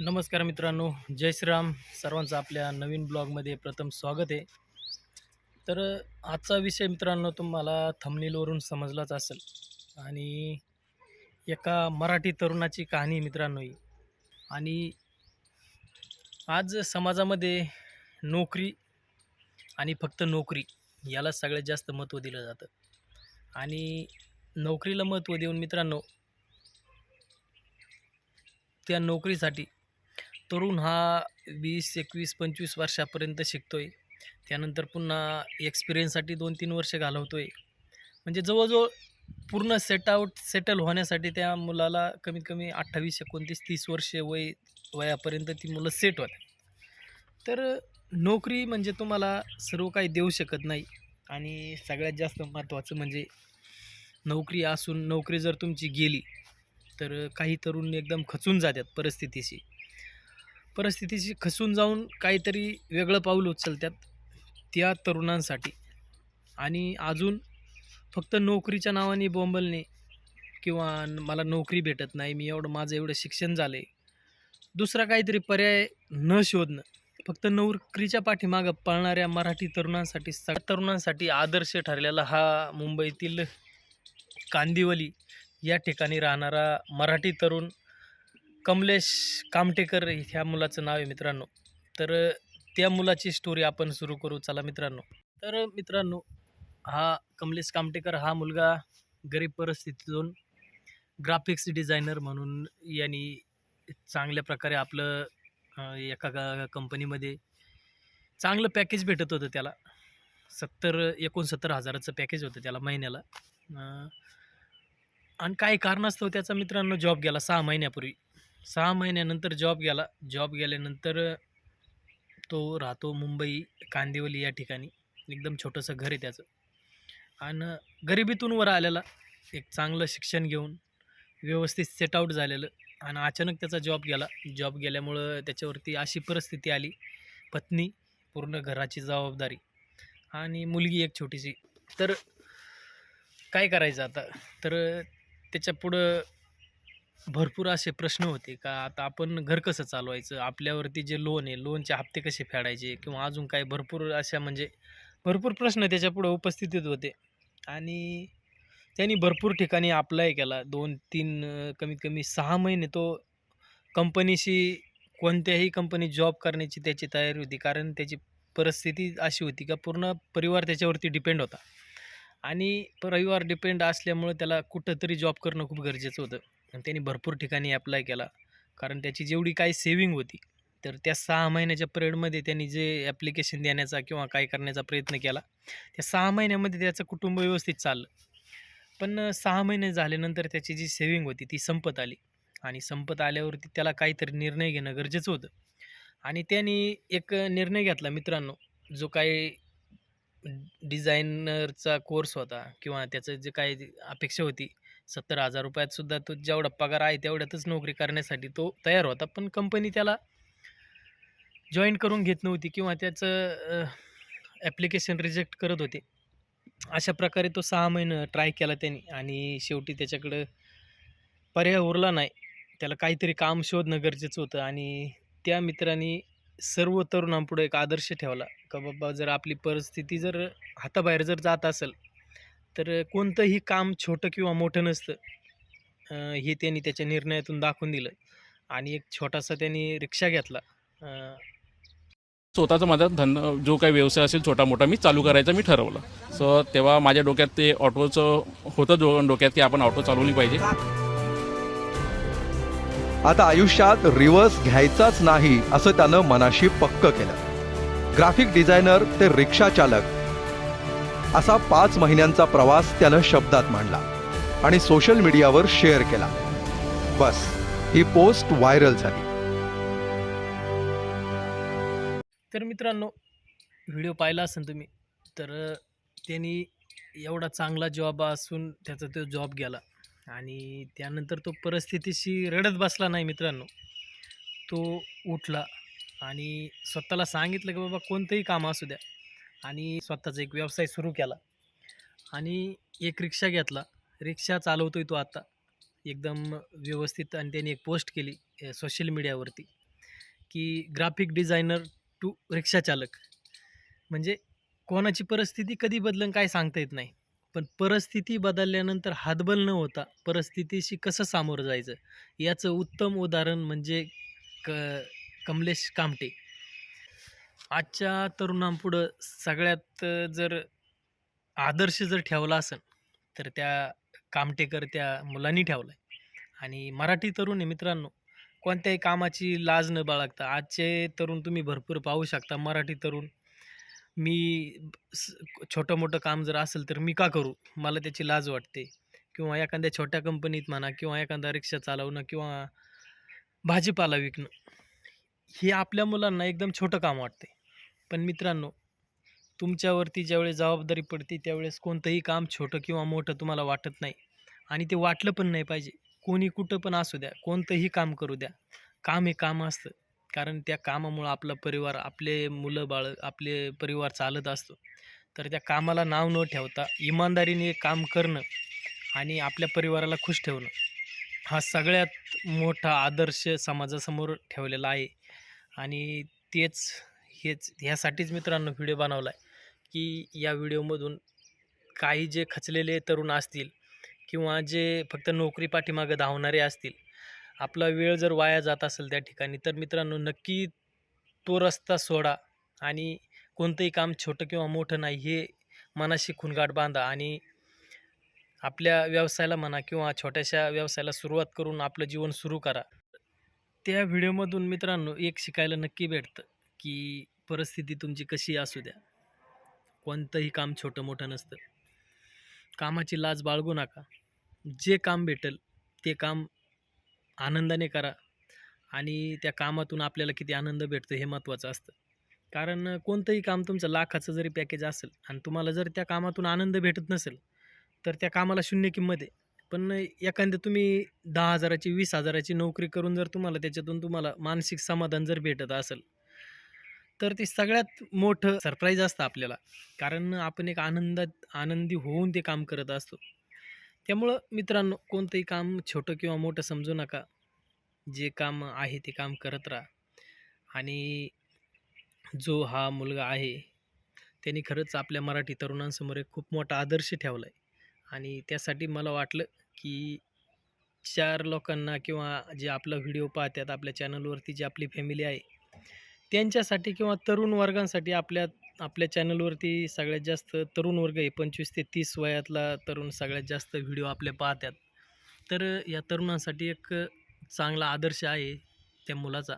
नमस्कार मित्रांनो जय श्रीराम. सर्वांचं आपल्या नवीन ब्लॉगमध्ये प्रथम स्वागत आहे. तर आजचा विषय मित्रांनो तुम्हाला थमनीलवरून समजलाच असेल. आणि एका मराठी तरुणाची कहाणी मित्रांनो ही. आणि आज समाजामध्ये नोकरी आणि फक्त नोकरी याला सगळ्यात जास्त महत्त्व दिलं जातं. आणि नोकरीला महत्त्व देऊन मित्रांनो त्या नोकरीसाठी तरुण हा वीस एकवीस पंचवीस वर्षापर्यंत शिकतो आहे त्यानंतर पुन्हा एक्सपिरियन्ससाठी दोन तीन वर्ष घालवतो आहे म्हणजे जवळजवळ पूर्ण सेटआउट सेटल होण्यासाठी त्या मुलाला कमीत कमी अठ्ठावीस एकोणतीस तीस वर्षे वय वयापर्यंत ती मुलं सेट होतात तर नोकरी म्हणजे तुम्हाला सर्व काही देऊ शकत नाही. आणि सगळ्यात जास्त महत्त्वाचं म्हणजे नोकरी असून नोकरी जर तुमची गेली तर काही तरुण एकदम खचून जातात परिस्थितीशी. परिस्थितीशी खसून जाऊन काहीतरी वेगळं पाऊल उचलतात त्या तरुणांसाठी. आणि अजून फक्त नोकरीच्या नावाने बोंबलणे किंवा मला नोकरी भेटत नाही मी एवढं माझं एवढं शिक्षण झालं आहे दुसरा काहीतरी पर्याय न शोधणं. फक्त नोकरीच्या पाठीमागं पळणाऱ्या मराठी तरुणांसाठी सग तरुणांसाठी आदर्श ठरलेला हा मुंबईतील कांदिवली या ठिकाणी राहणारा मराठी तरुण कमलेश कामटेकर ह्या मुलाचं नाव आहे मित्रांनो. तर त्या मुलाची स्टोरी आपण सुरू करू. चला मित्रांनो. तर मित्रांनो हा कमलेश कामटेकर हा मुलगा गरीब परिस्थितीतून ग्राफिक्स डिझायनर म्हणून यांनी चांगल्या प्रकारे आपलं एका कंपनीमध्ये चांगलं पॅकेज भेटत होतं त्याला. सत्तर एकोणसत्तर हजाराचं पॅकेज होतं त्याला महिन्याला. आणि काही कारणास्तव त्याचा मित्रांनो जॉब गेला सहा महिन्यापूर्वी. सहा महिन्यानंतर जॉब गेला. जॉब गेल्यानंतर तो राहतो मुंबई कांदिवली या ठिकाणी. एकदम छोटंसं घर आहे त्याचं. आणि गरिबीतून वर आलेला. एक चांगलं शिक्षण घेऊन व्यवस्थित सेटआउट झालेलं. आणि अचानक त्याचा जॉब गेला. जॉब गेल्यामुळं त्याच्यावरती अशी परिस्थिती आली. पत्नी पूर्ण घराची जबाबदारी. आणि मुलगी एक छोटीशी. तर काय करायचं आता? तर त्याच्या पुढं भरपूर असे प्रश्न होते का आता आपण घर कसं चालवायचं? आपल्यावरती जे लोन आहे लोनचे हप्ते कसे फेडायचे? किंवा अजून काही भरपूर अशा म्हणजे भरपूर प्रश्न त्याच्यापुढं उपस्थितीत होते. आणि त्यांनी भरपूर ठिकाणी अप्लाय केला. दोन तीन कमीत कमी सहा महिने तो कंपनीशी कोणत्याही कंपनीत जॉब करण्याची त्याची तयारी होती. कारण त्याची परिस्थिती अशी होती का पूर्ण परिवार त्याच्यावरती डिपेंड होता. आणि परिवार डिपेंड असल्यामुळं त्याला कुठंतरी जॉब करणं खूप गरजेचं होतं. आणि त्यांनी भरपूर ठिकाणी अप्लाय केला. कारण त्याची जेवढी काही सेविंग होती तर त्या सहा महिन्याच्या पिरियडमध्ये त्यांनी जे ॲप्लिकेशन देण्याचा किंवा काय करण्याचा प्रयत्न केला त्या सहा महिन्यामध्ये त्याचं कुटुंब व्यवस्थित चाललं. पण सहा महिने झाल्यानंतर त्याची जी सेविंग होती ती संपत आली. आणि संपत आल्यावरती त्याला काहीतरी निर्णय घेणं गरजेचं होतं. आणि त्यांनी एक निर्णय घेतला मित्रांनो जो काही डिझायनरचा कोर्स होता किंवा त्याचं जे काही अपेक्षा होती सत्तर हजार रुपयात सुद्धा तो जेवढा पगार आहे तेवढ्यातच नोकरी करण्यासाठी तो तयार होता. पण कंपनी त्याला जॉईन करून घेत नव्हती किंवा त्याचं ॲप्लिकेशन रिजेक्ट करत होते. अशा प्रकारे तो सहा महिनं ट्राय केला त्यांनी आणि शेवटी त्याच्याकडं पर्याय उरला नाही. त्याला काहीतरी काम शोधणं गरजेचं होतं आणि त्या मित्रांनी सर्व तरुणांपुढे एक आदर्श ठेवला. का बाबा जर आपली परिस्थिती जर हाताबाहेर जर जात असेल तर कोणतंही काम छोटं किंवा मोठं नसतं. हे त्यांनी त्याच्या निर्णयातून दाखवून दिलं आणि एक छोटासा त्यांनी रिक्षा घेतला. स्वतःचा माझा धंदा जो काही व्यवसाय असेल छोटा मोठा मी चालू करायचा मी ठरवलं. सो तेव्हा माझ्या डोक्यात ते ऑटोचं होतं डो डोक्यात की आपण ऑटो चालवली पाहिजे. आता आयुष्यात रिवर्स घ्यायचाच नाही असं त्यानं मनाशी पक्क केलं. ग्राफिक डिझायनर ते रिक्षा चालक असा पाच महिन्यांचा प्रवास त्यानं शब्दात मांडला आणि सोशल मीडियावर शेअर केला. बस ही पोस्ट व्हायरल झाली. तर मित्रांनो व्हिडिओ पाहिला असेल तुम्ही तर त्यांनी एवढा चांगला जॉब असून त्याचा तो जॉब गेला आणि त्यानंतर तो परिस्थितीशी रडत बसला नाही मित्रांनो. तो उठला आणि स्वतःला सांगितलं की बाबा कोणतंही काम असू द्या. आणि स्वतःचा एक व्यवसाय सुरू केला. आणि एक रिक्षा घेतला. रिक्षा चालवतो आहे तो आता. एकदम व्यवस्थित आणि त्यांनी एक पोस्ट केली सोशल मीडियावरती की ग्राफिक डिझायनर टू रिक्षाचालक म्हणजे कोणाची परिस्थिती कधी बदलन काय सांगता येत नाही. पण परिस्थिती बदलल्यानंतर हातबल न होता परिस्थितीशी कसं सामोरं जायचं? याचं उत्तम उदाहरण म्हणजे क कमलेश कामटे. आजच्या तरुणांपुढं सगळ्यात जर आदर्श जर ठेवला असेल तर त्या कामटेकर त्या मुलांनी ठेवला आहे आणि मराठी तरुण आहे मित्रांनो कोणत्याही कामाची लाज न बाळगता आजचे तरुण तुम्ही भरपूर पाहू शकता. मराठी तरुण मी स छोटं मोठं काम जर असेल तर मी का करू? मला त्याची लाज वाटते. किंवा एखाद्या छोट्या कंपनीत म्हणा किंवा एखादा रिक्षा चालवणं किंवा भाजीपाला विकणं. हे आपल्या मुलांना एकदम छोटं काम वाटते पण मित्रांनो तुमच्यावरती ज्यावेळेस जबाबदारी पडते त्यावेळेस कोणतंही काम छोटं किंवा मोठं तुम्हाला वाटत नाही. आणि ते वाटलं पण नाही पाहिजे. कोणी कुठं पण असू द्या कोणतंही काम करू द्या. काम हे काम असतं. कारण त्या कामामुळं आपला परिवार आपले मुलं बाळं आपले परिवार चालत असतो. तर त्या कामाला नाव न ठेवता इमानदारीने काम करणं आणि आपल्या परिवाराला खुश ठेवणं हा सगळ्यात मोठा आदर्श समाजासमोर ठेवलेला आहे. आणि तेच हेच ह्यासाठीच मित्रांनो व्हिडिओ बनवला आहे की या व्हिडिओमधून काही जे खचलेले तरुण असतील किंवा जे फक्त नोकरी पाठीमागं धावणारे असतील आपला वेळ जर वाया जात असेल त्या ठिकाणी तर मित्रांनो नक्की तो रस्ता सोडा आणि कोणतंही काम छोटं किंवा मोठं नाही हे मनाशी खुणगाट बांधा आणि आपल्या व्यवसायाला म्हणा किंवा छोट्याशा व्यवसायाला सुरुवात करून आपलं जीवन सुरू करा. त्या व्हिडिओमधून मित्रांनो एक शिकायला नक्की भेटतं की परिस्थिती तुमची कशी असू द्या. कोणतंही काम छोटं मोठं नसतं. कामाची लाज बाळगू नका. जे काम भेटेल ते काम आनंदाने करा आणि त्या कामातून आपल्याला किती आनंद भेटतो हे महत्त्वाचं असतं. कारण कोणतंही काम तुमचं लाखाचं जरी पॅकेज असेल आणि तुम्हाला जर त्या कामातून आनंद भेटत नसेल तर त्या कामाला शून्य किंमत आहे. पण एखाद्या तुम्ही दहा हजाराची वीस हजाराची नोकरी करून जर तुम्हाला त्याच्यातून तुम्हाला मानसिक समाधान जर भेटत असेल तर ते सगळ्यात मोठं सरप्राईज असतं आपल्याला. कारण आपण एक आनंदात आनंदी होऊन ते काम करत असतो. त्यामुळं मित्रांनो कोणतंही काम छोटं किंवा मोठं समजू नका. जे काम आहे ते काम करत राहा. आणि जो हा मुलगा आहे त्यांनी खरंच आपल्या मराठी तरुणांसमोर एक खूप मोठा आदर्श ठेवला आहे आणि त्यासाठी मला वाटलं की चार लोकांना किंवा जे आपला व्हिडिओ पाहतात आपल्या चॅनलवरती जी आपली फॅमिली आहे त्यांच्यासाठी किंवा तरुण वर्गांसाठी आपल्या आपल्या चॅनलवरती सगळ्यात जास्त तरुण वर्ग आहे पंचवीस ते तीस वयातला तरुण सगळ्यात जास्त व्हिडिओ आपल्या पाहतात. तर या तरुणांसाठी एक चांगला आदर्श आहे त्या मुलाचा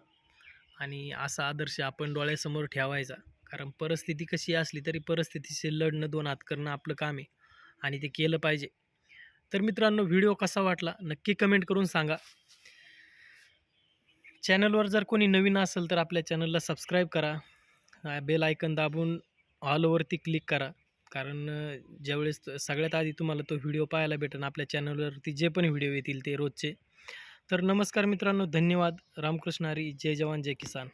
आणि असा आदर्श आपण डोळ्यासमोर ठेवायचा. कारण परिस्थिती कशी असली तरी परिस्थितीशी लढणं दोन हात करणं आपलं काम आहे आणि ते केलं पाहिजे. तर मित्रांनो व्हिडिओ कसा वाटला नक्की कमेंट करून सांगा. चॅनलवर जर कोणी नवीन असेल तर आपल्या चॅनलला सबस्क्राईब करा. बेल आयकन दाबून ऑलवरती क्लिक करा. कारण ज्यावेळेस सगळ्यात आधी तुम्हाला तो व्हिडिओ पाहायला भेटेल आपल्या चॅनलवरती जे पण व्हिडिओ येतील ते रोजचे. तर नमस्कार मित्रांनो धन्यवाद. रामकृष्ण हरी जय जवान जय किसान.